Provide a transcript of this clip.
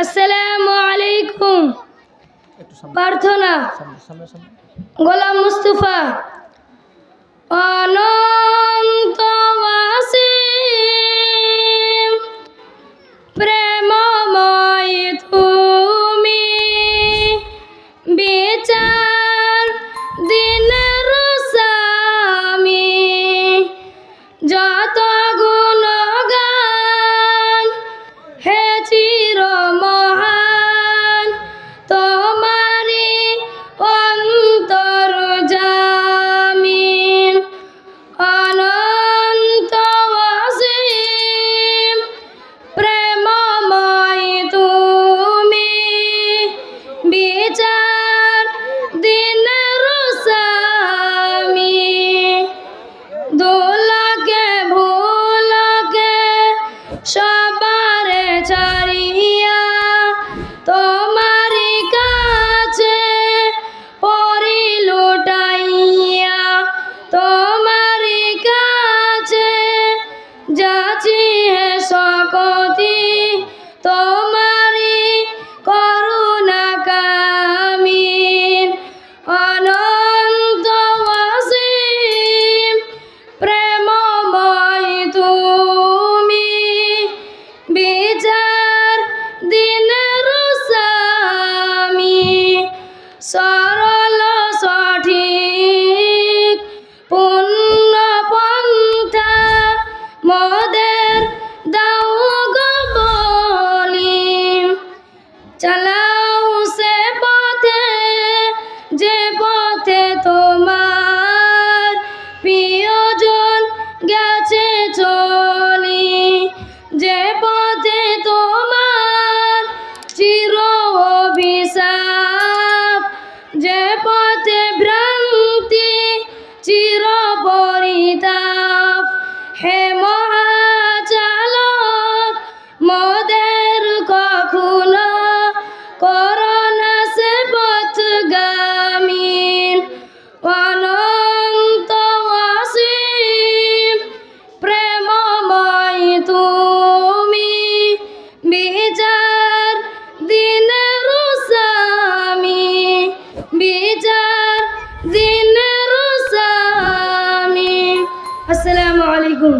আসসালামু আলাইকুম। প্রার্থনা। গোলাম মুস্তফা। অনন্ত প্রেমময় তুমি। বিচার যত গো সরল সঠিক। পূর্ণ পন্থা মোদের দাও গলি চালা করোনা সে পথগামী অনন্ত অসীম বিচার দিনের বিচার দিনের আসসালামু আলাইকুম।